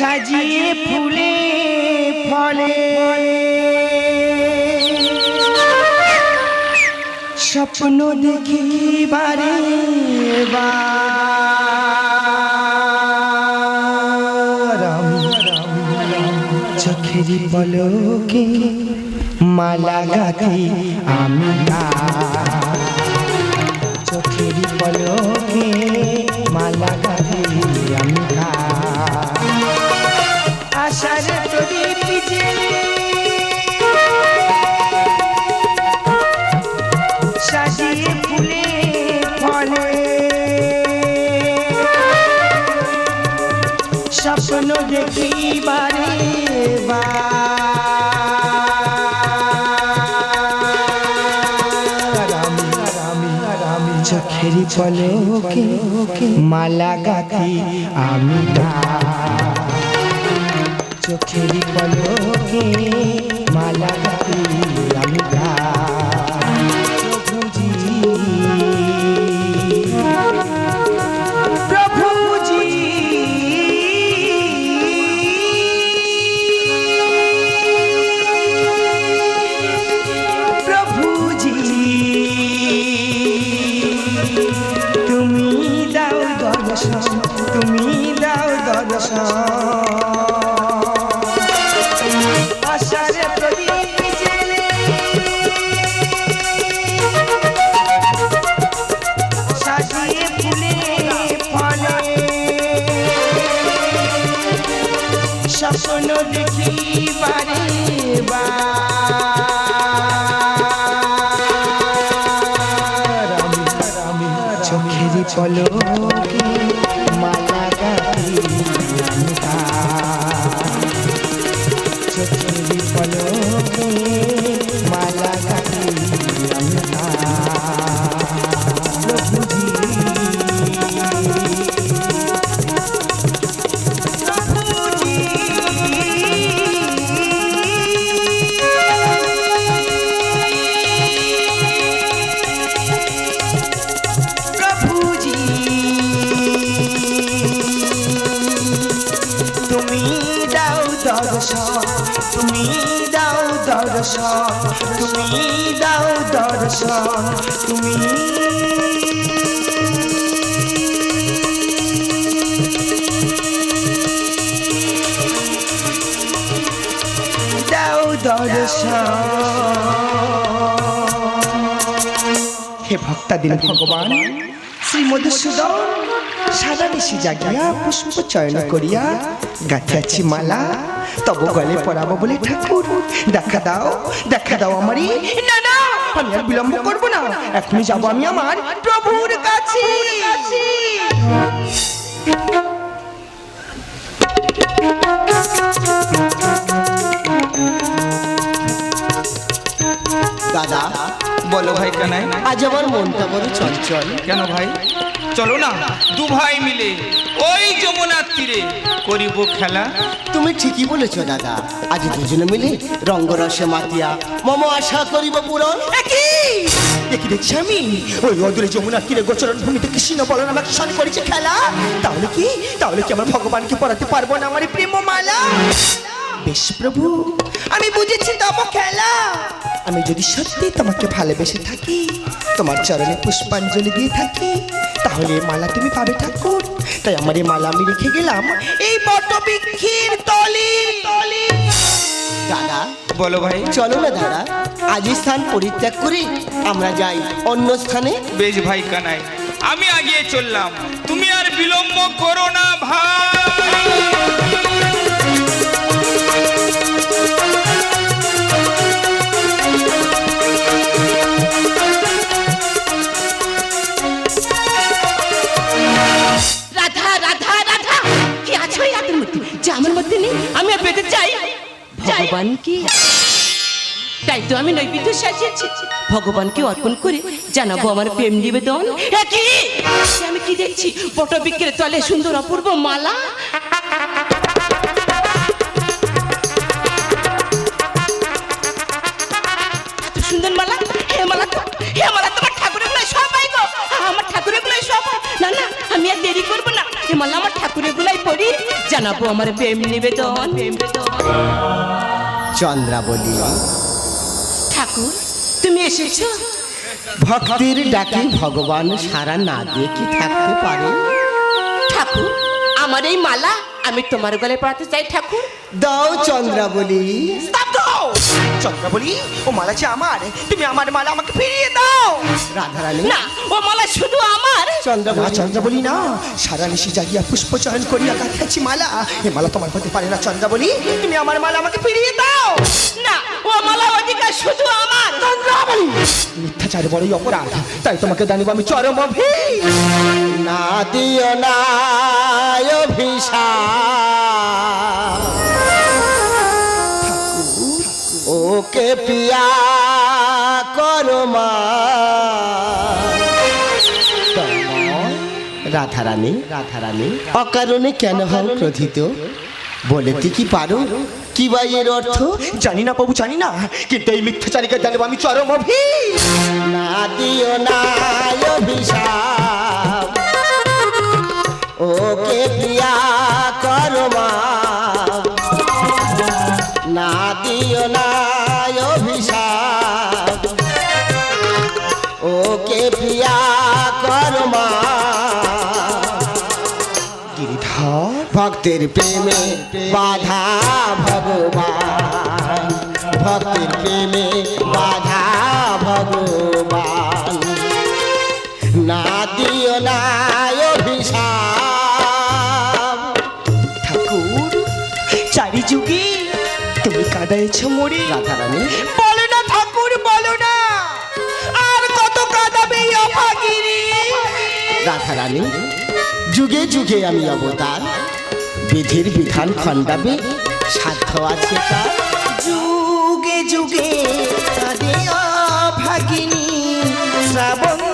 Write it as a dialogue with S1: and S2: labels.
S1: সাজিয়ে ফুলে ফলে। স্বপ্ন দেখি বারে চোখেরই পলকে মালা গাথি আমি তার। চোখেরই পলকে মালা গাথি আমি স্বপ্ন দেখি বারে চোখেরই পলকে মালা গাথি আমি তার। চোখেরই পলকে মালা আমি তুমি দাও দর্শন তুমি দাও দর্শন। স্বপ্ন দেখি বারে চোখেরই পলকে। দর্শন তুমি দাও দর্শন তুমি দাও দর্শন। হে ভক্তাদিন ভগবান শ্রী মধুসূদন সাদা দেশি জাগিয়া পুষ্প চয়ন করিয়া গাঁথিয়াছি মালা। তব গলে পড়াবো বলে ঠাকুর, দেখা দাও দেখা দাও আমারই। না না, আমি আর বিলম্ব করব না। এখনই যাব আমি আমার প্রভুর কাছে।
S2: ভাই কানাই
S3: আজ আমার মনটা বড় চঞ্চল।
S2: কেন ভাই? চলো না। দু ভাই মিলে ওই যমুনার তীরে করিব খেলা।
S3: তুমি ঠিকই বলেছ দাদা। আজ দুজনে মিলে রঙ্গরসে মাতিয়া। মম আশা করিব পূরণ।
S1: দেখি দেখছি আমি। ওই অদূরে যমুনার তীরে গোচরণ ভূমিতে কৃষ্ণ বলন আমাকে সন করেছে খেলা। তাহলে কি? তাহলে কি আমার ভগবানকে পড়াতে পারব না আমার প্রেম মালা বেশ প্রভু আমি বুঝেছি তব খেলা। আমি যদি সত্যি তোমাকে ভালোবেসে থাকি, তোমার চরণে পুষ্পাঞ্জলি দিয়ে থাকি, তাহলে মালা তুমি পাবে ঠাকুর। তাই আমার এই মালা আমি রেখে গেলাম এই বটবৃক্ষের তলে। তলে
S3: দাদা,
S2: বলো ভাই,
S3: চলো না দাদা। আজ স্থান পরিত্যাগ করে আমরা যাই অন্য স্থানে।
S2: বেশ ভাই কানাই, আমি আগিয়ে চললাম। তুমি আর বিলম্ব করো না ভাই।
S4: ভগবানকে তাই তো আমি নৈবেদ্য সাজিয়েছি। ভগবানকে অর্পণ করে জানাব আমার প্রেম নিবেদন। আমি কি দেখছি? পটবিকের তলে সুন্দর অপূর্ব মালা। সুন্দর মালা? হে মালা তো হে মালা তোমার ঠাকুরেরগুলো সবাই গো। আমার ঠাকুরেরগুলো সব না না আমি আর দেরি করব না। হে মালা আমার ঠাকুরের গুলাই পড়ি। জানাব আমার প্রেম নিবেদন।
S3: চন্দ্রাবলী।
S4: ঠাকুর তুমি এসেছ?
S3: ভক্তির ডাকে ভগবান সারা না দিয়ে কি থাকতে পারে?
S4: ঠাকুর আমার এই মালা আমি তোমার গলে পড়াতে চাই ঠাকুর।
S3: দাও চন্দ্রাবলী
S1: স্তব্ধ চন্দ্রাবলী ও মালা যে আমার তুমি আমার মালা আমাকে ফিরিয়ে দাও।
S3: রাধারানী।
S4: না ও মালা শুধু আমার।
S1: না
S3: চন্দ্রাবলী
S1: চন্দ্রাবলী না। সারা নিশি জাগিয়া পুষ্প চয়ন করিয়া গাঁথিয়াছি মালা। এ মালা তোমার হতে পারে না চন্দ্রাবলী তুমি আমার মালা আমাকে ফিরিয়ে দাও। মিথ্যাচার বড়ই অপরাধ। তাই তোমাকে জানিব আমি চরম অভি
S3: না দিও না ওকে পিয়া করো মা। রাধারানী রাধারানী অকারণে কেন হও ক্রোধিত? বলেতে কি পারো? কি ভাই এর অর্থ?
S1: জানি না বাবু জানি না। কিন্তু এই মিথ্যাচারীকে জানব আমি চরম অভি
S3: না দিও না অভিশাপ। ওকে প্রিয়া করমা ভক্তের প্রেমে বাধা ভগবান। ভক্তের প্রেমে বাধা ভগবান। না দিও না
S1: ঠাকুর চারি যুগে তুমি কাদাইছ মরি।
S3: রাধারানী
S1: বলো না ঠাকুর বলো না। আর কত কাঁদাবে অভাগিনী?
S3: রাধারানী যুগে যুগে আমি অবতার। বিধির বিধান খণ্ডাবে সাধ্য আছে তার
S1: যুগে যুগে ভাগিনী শ্রাবণ